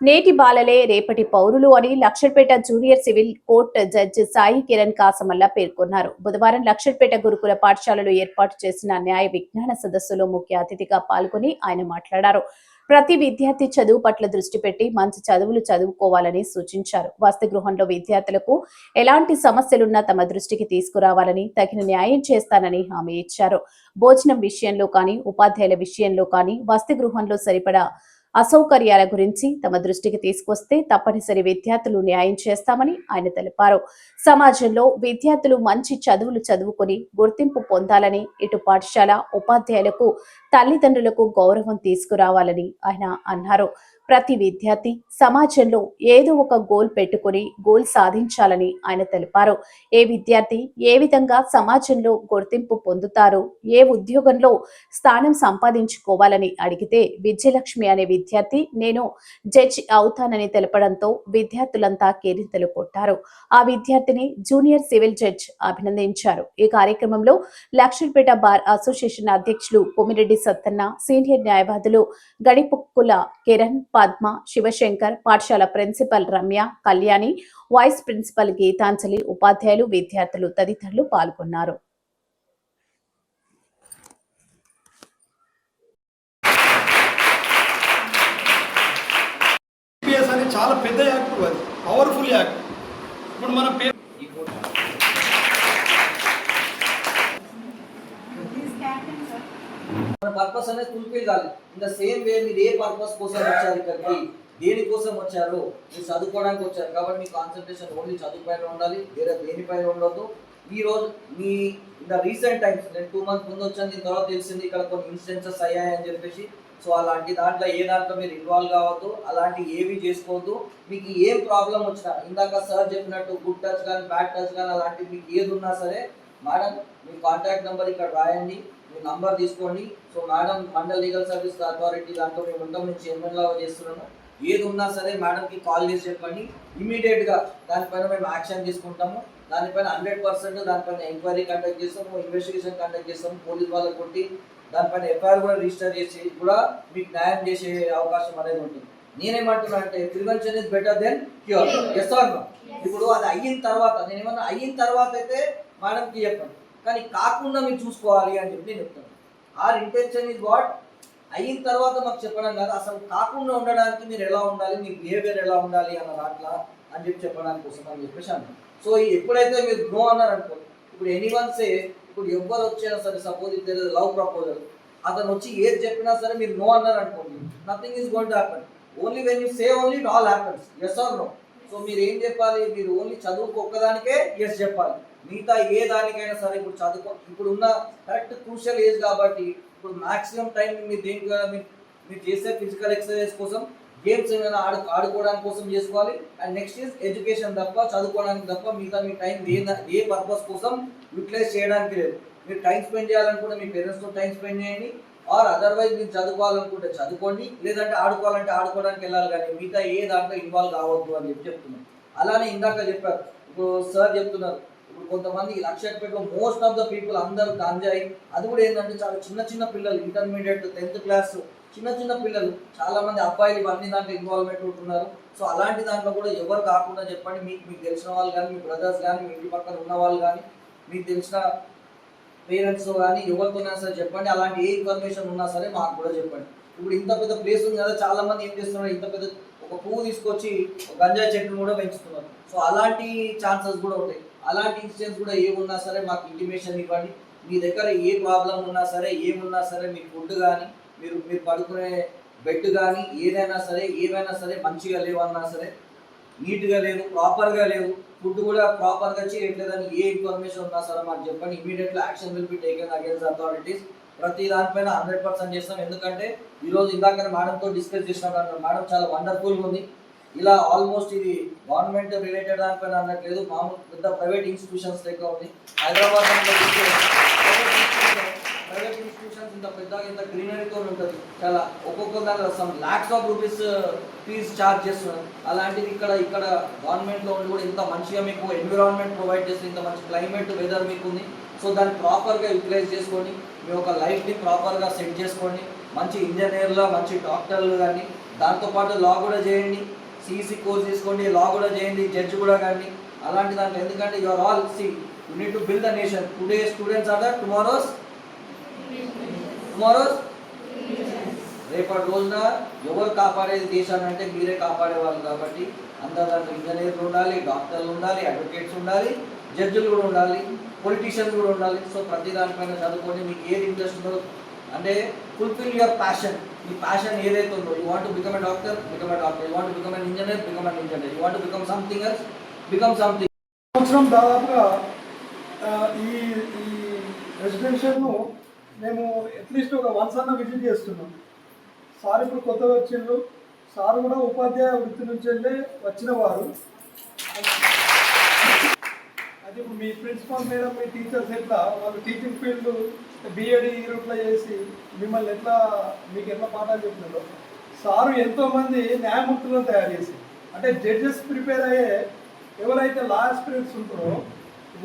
నేటి బాలలే రేపటి పౌరులు అని Luxettipet junior civil court judge Sai Kiran Kasamalla పేర్కొన్నారు. బుధవారం లక్షర్పేట గురుకుల పాఠశాలలో ఏర్పాటు చేసిన న్యాయ విజ్ఞాన సదస్సులో ముఖ్య అతిథిగా పాల్గొని ఆయన మాట్లాడారు. ప్రతి విద్యార్థి చదువు పట్ల దృష్టి పెట్టి మంచి చదువులు చదువుకోవాలని సూచించారు. వసతి గృహంలో విద్యార్థులకు ఎలాంటి సమస్యలున్నా తమ దృష్టికి తీసుకురావాలని తగిన న్యాయం చేస్తానని హామీ ఇచ్చారు. భోజనం విషయంలో కానీ ఉపాధ్యాయుల విషయంలో కానీ వసతి గృహంలో సరిపడా అసౌకర్యాల గురించి తమ దృష్టికి తీసుకొస్తే తప్పనిసరి విద్యార్థులు న్యాయం చేస్తామని ఆయన తెలిపారు. సమాజంలో విద్యార్థులు మంచి చదువులు చదువుకొని గుర్తింపు పొందాలని ఇటు పాఠశాల ఉపాధ్యాయులకు తల్లిదండ్రులకు గౌరవం తీసుకురావాలని ఆయన అన్నారు. ప్రతి విద్యార్థి సమాజంలో ఏదో ఒక గోల్ పెట్టుకుని గోల్ సాధించాలని ఆయన తెలిపారు. ఏ విద్యార్థి ఏ విధంగా సమాజంలో గుర్తింపు పొందుతారు ఏ ఉద్యోగంలో స్థానం సంపాదించుకోవాలని అడిగితే విజయలక్ష్మి అనే విద్యార్థి నేను జడ్జి అవుతానని తెలపడంతో విద్యార్థులంతా కేరింతలు కొట్టారు. ఆ విద్యార్థిని జూనియర్ సివిల్ జడ్జ్ అభినందించారు. ఈ కార్యక్రమంలో లక్షల్పేట బార్ అసోసియేషన్ అధ్యక్షులు కోమిరెడ్డి సత్తన్న సీనియర్ న్యాయవాదులు గడిపుక్కుల కిరణ్ పద్మ శివశంకర్ పాఠశాల principal Ramya Kalyani vice principal Geetanjali ఉపాధ్యాయులు విద్యార్థులు తదితరులు పాల్గొన్నారు. చాలా పెద్ద యాక్ట్ అది. Powerful act. ఇప్పుడు మన పేరు మన పర్పస్ అనేది ఫుల్ఫిల్ కాలేదు ఇన్ ద సేమ్ వే మీరు ఏ పర్పస్ కోసం వచ్చారు ఇక్కడికి దేనికోసం వచ్చారు మీరు చదువుకోవడానికి వచ్చారు. కాబట్టి మీ కాన్సన్ట్రేషన్ ఓన్లీ చదువు పైన ఉండాలి వేరే దేనిపైన ఉండదు ఈ రోజు మీ ఇన్ ద రీసెంట్ టైమ్స్ నేను టూ మంత్స్ ముందు వచ్చాను దీని తర్వాత తెలిసింది ఇక్కడ కొన్ని ఇన్సిడెన్సెస్ అయ్యాయని చెప్పేసి. సో అలాంటి దాంట్లో ఏ దాంట్లో మీరు ఇన్వాల్వ్ కావద్దు అలాంటి ఏవి చేసుకోవద్దు. మీకు ఏం ప్రాబ్లం వచ్చినా ఇందాక సార్ చెప్పినట్టు గుడ్ టచ్ కానీ బ్యాడ్ టచ్ కానీ అలాంటివి మీకు ఏది ఉన్నా సరే మేడం మీ కాంటాక్ట్ నెంబర్ ఇక్కడ రాయండి. మీ నంబర్ తీసుకోండి. So madam mandal legal service authority దాంట్లో మేము ఉంటాం నేను చైర్మన్ లాగా చేస్తున్నాను ఏది ఉన్నా సరే మేడంకి కాల్ చేసి చెప్పండి. ఇమీడియట్గా దానిపైన మేము యాక్షన్ తీసుకుంటాము. దానిపైన హండ్రెడ్ పర్సెంట్ దానిపైన ఎంక్వైరీ కండక్ట్ చేస్తాము. ఇన్వెస్టిగేషన్ కండక్ట్ చేస్తాము. పోలీస్ వాళ్ళకి కొట్టి దానిపైన ఎఫ్ఐఆర్ కూడా రిజిస్టర్ చేసి కూడా మీకు న్యాయం చేసే అవకాశం అనేది ఉంటుంది. నేనేమంటున్నా అంటే prevention is better then cure yes ఇప్పుడు అది అయిన తర్వాత నేను ఏమన్నా అయిన తర్వాత అయితే మేడంకి చెప్పండి. కానీ కాకుండా మీరు చూసుకోవాలి అని చెప్పి నేను చెప్తాను. ఆర్ ఇంటెన్షన్ ఇస్ వాట్ అయిన తర్వాత మాకు చెప్పడం కాదు. అసలు కాకుండా ఉండడానికి మీరు ఎలా ఉండాలి? మీ బిహేవియర్ ఎలా ఉండాలి అన్న దాంట్లో అని చెప్పి చెప్పడానికి కోసం అని చెప్పేసి అన్నాను. సో ఎప్పుడైతే మీరు నో అన్నారు అనుకో ఇప్పుడు ఎనీ వన్ సే ఇప్పుడు ఎవ్వరు వచ్చినా సరే సపోజ్ ఇది లవ్ ప్రపోజల్ అతను వచ్చి ఏది చెప్పినా సరే మీరు నో అన్నారు అనుకోండి. Nothing is going to happen only when you say only it all happens yes or no so మీరు ఏం చెప్పాలి? మీరు ఓన్లీ చదువుకు ఒక్కదానికే ఎస్ చెప్పాలి. మిగతా ఏ దానికైనా సరే ఇప్పుడు చదువుకో ఇప్పుడు ఉన్న కరెక్ట్ క్రూషియల్ ఏజ్ కాబట్టి ఇప్పుడు మాక్సిమం టైం మీరు దేనికి మీరు మీరు చేసే ఫిజికల్ ఎక్సర్సైజ్ కోసం గేమ్స్ ఏమైనా ఆడు ఆడుకోవడానికి కోసం చేసుకోవాలి. అండ్ నెక్స్ట్ ఇస్ ఎడ్యుకేషన్ తప్ప చదువుకోవడానికి తప్ప మిగతా మీ టైం ఏ ఏ పర్పస్ కోసం యూటిలైజ్ చేయడానికి లేదు. మీరు టైం స్పెండ్ చేయాలనుకుంటే మీ పేరెంట్స్తో టైం స్పెండ్ చేయండి. ఆర్ అదర్వైజ్ మీరు చదువుకోవాలనుకుంటే చదువుకోండి. లేదంటే ఆడుకోవాలంటే ఆడుకోవడానికి వెళ్ళాలి కానీ మిగతా ఏ దాంట్లో ఇన్వాల్వ్ కావద్దు అని చెప్పి చెప్తున్నాను. అలానే ఇందాక చెప్పారు. ఇప్పుడు సార్ చెప్తున్నారు. ఇప్పుడు కొంతమంది లక్షపేటలో మోస్ట్ ఆఫ్ ద పీపుల్ అందరూ గంజాయి అది కూడా ఏంటంటే చాలా చిన్న చిన్న పిల్లలు ఇంటర్మీడియట్ టెన్త్ క్లాస్ చిన్న చిన్న పిల్లలు చాలా మంది అబ్బాయిలు ఇవన్నీ దాంట్లో ఇన్వాల్వ్మెంట్ ఉంటున్నారు. సో అలాంటి దాంట్లో కూడా ఎవరు కాకుండా చెప్పండి. మీకు మీకు తెలిసిన వాళ్ళు కానీ మీ బ్రదర్స్ కానీ మీ ఇంటి పక్కన ఉన్న వాళ్ళు కానీ మీకు తెలిసిన పేరెంట్స్ కానీ ఎవరితోనైనా సరే చెప్పండి. అలాంటి ఏ ఇన్ఫర్మేషన్ ఉన్నా సరే మాకు కూడా చెప్పండి. ఇప్పుడు ఇంత పెద్ద ప్లేస్ ఉంది కదా చాలా మంది ఏం చేస్తున్నారు? ఇంత పెద్ద ఒక పువ్వు తీసుకొచ్చి గంజాయి చెట్టును కూడా పెంచుతున్నారు. సో అలాంటి ఛాన్సెస్ కూడా ఉంటాయి. అలాంటి ఇన్సిడెంట్స్ కూడా ఏమున్నా సరే మాకు ఇంటిమేషన్ ఇవ్వండి. మీ దగ్గర ఏ ప్రాబ్లం ఉన్నా సరే ఏమున్నా సరే మీ ఫుడ్ కానీ మీరు మీరు పడుకునే బెడ్ కానీ ఏదైనా సరే ఏవైనా సరే మంచిగా లేవన్నా సరే నీట్గా లేవు ప్రాపర్గా లేవు ఫుడ్ కూడా ప్రాపర్గా చేయట్లేదని ఏ ఇన్ఫర్మేషన్ ఉన్నా సరే మాకు చెప్పండి. Immediately action will be taken against authorities. ప్రతి దానిపైన హండ్రెడ్ పర్సెంట్ చేస్తాం. ఎందుకంటే ఈరోజు ఇందాక మేడంతో డిస్కస్ చేసినట్టు మేడం చాలా వండర్ఫుల్గా ఉంది. ఇలా ఆల్మోస్ట్ ఇది గవర్నమెంట్ రిలేటెడ్ దానిపైన అన్నట్లేదు మామూలు పెద్ద ప్రైవేట్ ఇన్స్టిట్యూషన్స్ లెక్క ఉంది. హైదరాబాద్ ప్రైవేట్ ఇన్స్టిట్యూషన్స్ ఇంత పెద్దగా ఇంత గ్రీనరీతో ఉంటుంది. చాలా ఒక్కొక్క దాని some lakhs of rupees fees charge చేస్తున్నారు. అలాంటిది ఇక్కడ ఇక్కడ గవర్నమెంట్లో ఉండి కూడా ఇంత మంచిగా మీకు ఎన్విరాన్మెంట్ ప్రొవైడ్ చేస్తుంది ఇంత మంచి క్లైమేట్ వెదర్ మీకు ఉంది. సో దాన్ని ప్రాపర్గా యూటిలైజ్ చేసుకొని మీ యొక్క లైఫ్ని ప్రాపర్గా సెట్ చేసుకోండి. మంచి ఇంజనీర్లు మంచి డాక్టర్లు కానీ దాంతోపాటు లా కూడా చేయండి. సిఈసి కోర్స్ తీసుకోండి లా కూడా చేయండి జడ్జి కూడా కానీ అలాంటి దాంట్లో ఎందుకంటే your all see you need to build the nation today students are the tomorrow's tomorrow's రేపటి రోజున ఎవరు కాపాడేది దేశాన్ని అంటే మీరే కాపాడేవాళ్ళు కాబట్టి అందరు దాంట్లో ఇంజనీర్లు ఉండాలి డాక్టర్లు ఉండాలి అడ్వకేట్స్ ఉండాలి జడ్జిలు కూడా ఉండాలి పొలిటీషియన్స్ కూడా ఉండాలి. సో ప్రతి దానిపైన చదువుకొని మీకు ఏది ఇంట్రెస్ట్ ఉందో అంటే ఫుల్ఫిల్ యువర్ ప్యాషన్ మీ ప్యాషన్ ఏదైతే ఉందో you want become a doctor become a doctor you want become an engineer become an engineer you want become something else become something సంవత్సరం దాదాపుగా ఈ ఈ రెసిడెన్షియల్ను మేము అట్లీస్ట్ ఒక వన్స్ అన్న విజిట్ చేస్తున్నాం. సార్ ఇప్పుడు కొత్తగా వచ్చిండ్రు. సార్ కూడా ఉపాధ్యాయ వృత్తి నుంచి వెళ్ళి వచ్చిన వారు. మీ ప్రిన్సిపాల్ మేడం మీ టీచర్స్ ఎట్లా? వాళ్ళు టీచింగ్ ఫీల్డ్ బిఎడి రూట్లో చేసి మిమ్మల్ని ఎట్లా మీకు ఎట్లా పాఠాలు చెప్పినారో సారు ఎంతోమంది న్యాయమూర్తులను తయారు చేసి అంటే జడ్జెస్ ప్రిపేర్ అయ్యే ఎవరైతే లా ఎక్స్పీరియన్స్ ఉంటారో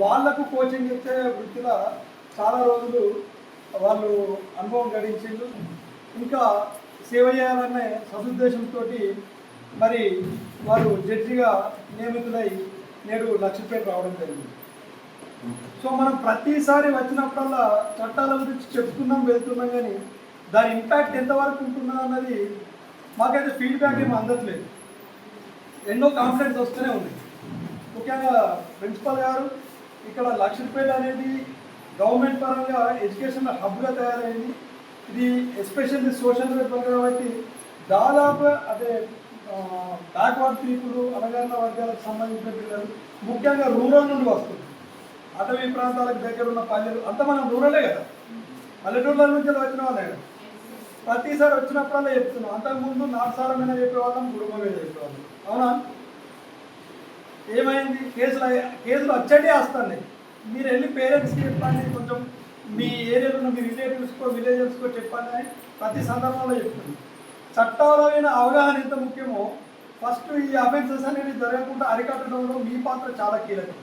వాళ్ళకు కోచింగ్ ఇచ్చే వృత్తిలో చాలా రోజులు వాళ్ళు అనుభవం గడించిండ్రు. ఇంకా సేవ చేయాలనే సదుద్దేశంతో మరి వారు జడ్జిగా నియమితులై నేడు లక్ష్మీపేట రావడం జరిగింది. సో మనం ప్రతిసారి వచ్చినప్పుడల్లా చట్టాల గురించి చెప్పుకుందాం వెళ్తున్నాం కానీ దాని ఇంపాక్ట్ ఎంతవరకు ఉంటుందా అన్నది మాకైతే ఫీడ్బ్యాక్ ఏమి అందట్లేదు. ఎన్నో కాన్ఫిడెన్స్ వస్తూనే ఉంది ముఖ్యంగా ప్రిన్సిపల్ గారు ఇక్కడ లక్ష్మీపేట అనేది గవర్నమెంట్ పరంగా ఎడ్యుకేషన్ హబ్గా తయారైంది. ఇది ఎస్పెషల్లీ సోషల్ వెల్ఫేర్ కాబట్టి దాదాపు అదే బ్యాక్వర్డ్ పీపుల్ అనగా వర్గాలకు సంబంధించిన పిల్లలు ముఖ్యంగా రూరల్ నుండి వస్తుంది అటవీ ప్రాంతాలకు దగ్గర ఉన్న పల్లెలు అంత మనం రూరలే కదా. పల్లెటూళ్ళ నుంచి వచ్చిన వాళ్ళే? కదా ప్రతిసారి వచ్చినప్పుడల్లా చెప్తున్నాం. అంతకుముందు నాటసారమైన చెప్పేవాళ్ళం గుడుమ చెప్పేవాళ్ళం. అవునా? ఏమైంది? కేసులు అయ్యా- కేసులు వచ్చేటే వస్తాయి మీరు వెళ్ళి పేరెంట్స్కి చెప్పండి కొంచెం మీ ఏరియాలో ఉన్న మీ రిలేటివ్స్కో విలేజర్స్కో చెప్పండి అని ప్రతి సందర్భంలో చెప్తుంది చట్టాలైన అవగాహన ఎంత ముఖ్యమో ఫస్ట్ ఈ అఫెన్సెస్ అనేవి జరగకుండా అరికట్టడంలో మీ పాత్ర చాలా కీలకం.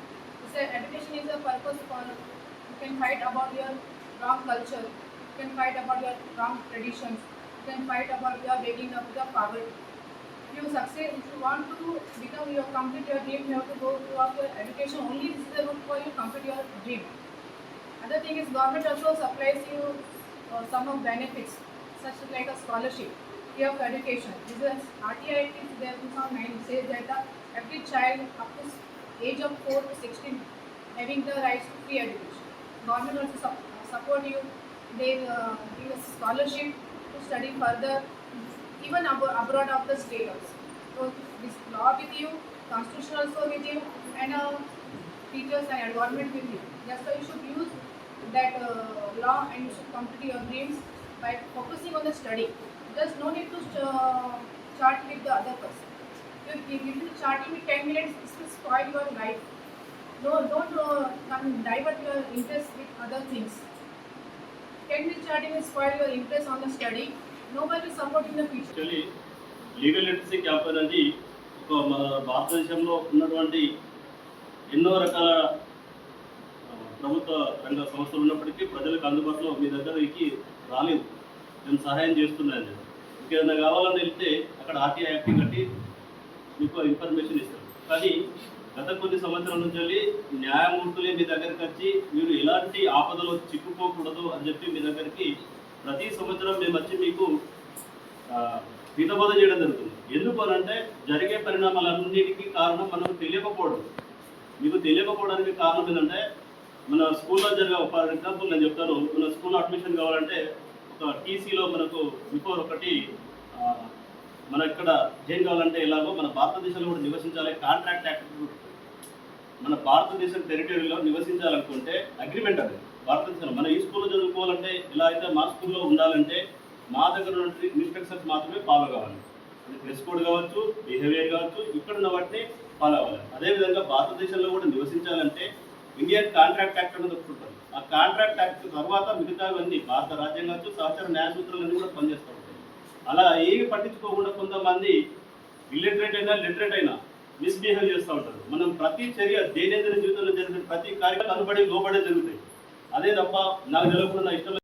Education is a purpose for you can fight about your wrong culture. You can fight about your wrong traditions. You can fight about your breaking up the poverty. If you succeed, if you want to become your complete your dream, you have to go throughout your education. Only this is the route for you complete your dream. Other thing is government also supplies you uh, some of benefits, such like a scholarship, free of education. This is RTI is there 2009 says that uh, every child up to age of 4 to 16 having the rights to free education. Government also sup- support you. They uh, give a scholarship to study further, even abo- abroad of the state also. So this law with you, constitution also with you, and uh, teachers and government with you. That's why you should use that uh, law and you should complete your dreams by focusing on the study. There's no need to uh, chart with the other person. If if you are charting with 10 minutes, this will spoil your life. No, don't uh, come divert your interest with other things. 10 minute charting will spoil your interest on the study. Nobody will support in the future. Actually, legal literacy camp అనేది ఒక మన భారతదేశంలో ఉన్నటువంటి ఎన్నో రకాల ప్రభుత్వ రంగ సంస్థలు ఉన్నప్పటికీ ప్రజలకు అందుబాటులో మీ దగ్గరికి రాలేదు మేము సహాయం చేస్తున్నాయని మీకు కావాలని వెళ్తే అక్కడ ఆర్టీఐ యాక్ట్ కట్టి మీకు ఇన్ఫర్మేషన్ ఇస్తారు కానీ గత కొన్ని సంవత్సరాల నుంచి వెళ్ళి న్యాయమూర్తులే మీ దగ్గరికి వచ్చి మీరు ఎలాంటి ఆపదలో చిక్కుకోకూడదు అని చెప్పి మీ దగ్గరికి ప్రతి సంవత్సరం మేము వచ్చి మీకు హితబోధ చేయడం జరుగుతుంది. ఎందుకు అని అంటే జరిగే పరిణామాలన్నిటికీ కారణం మనం తెలియకపోవడం. మీకు తెలియకపోవడానికి కారణం ఏంటంటే మన స్కూల్లో జరిగే ఫర్ ఎగ్జాంపుల్ నేను చెప్తాను. మన స్కూల్లో అడ్మిషన్ కావాలంటే ఒక టీసీలో మనకు బిఫోర్ ఒకటి మనం ఇక్కడ ఏం కావాలంటే ఎలాగో మన భారతదేశంలో కూడా నివసించాలి కాంట్రాక్ట్ యాక్ట్ మన భారతదేశం టెరిటరీలో నివసించాలనుకుంటే అగ్రిమెంట్ అది. భారతదేశంలో మన ఈ స్కూల్లో చదువుకోవాలంటే ఇలా అయితే మా స్కూల్లో ఉండాలంటే మా దగ్గర ఉన్న ఇన్స్ట్రక్షన్స్ మాత్రమే ఫాలో కావాలి. అది డ్రెస్ కోడ్ కావచ్చు బిహేవియర్ కావచ్చు ఇక్కడ ఉన్న వాటిని ఫాలో అవ్వాలి. అదేవిధంగా భారతదేశంలో కూడా నివసించాలంటే ఇండియన్ కాంట్రాక్ట్ యాక్ట్ అనేది ఒకటి ఉంటుంది. ఆ కాంట్రాక్ట్ యాక్ట్ తర్వాత మిగతావన్నీ భారత రాజ్యాంగం కావచ్చు సహచర న్యాయ సూత్రాలన్నీ కూడా పనిచేస్తాం అలా ఏమి పట్టించుకోకుండా కొంతమంది ఇల్లిటరేట్ అయినా లిటరేట్ అయినా మిస్బిహేవ్ చేస్తూ ఉంటారు. మనం ప్రతి చర్య దేనేంద్ర జీవితంలో జరిగిన ప్రతి కార్యక్రమం కనబడి లోబడే జరుగుతాయి. అదే తప్ప నాకు తెలియకుండా నా ఇష్టం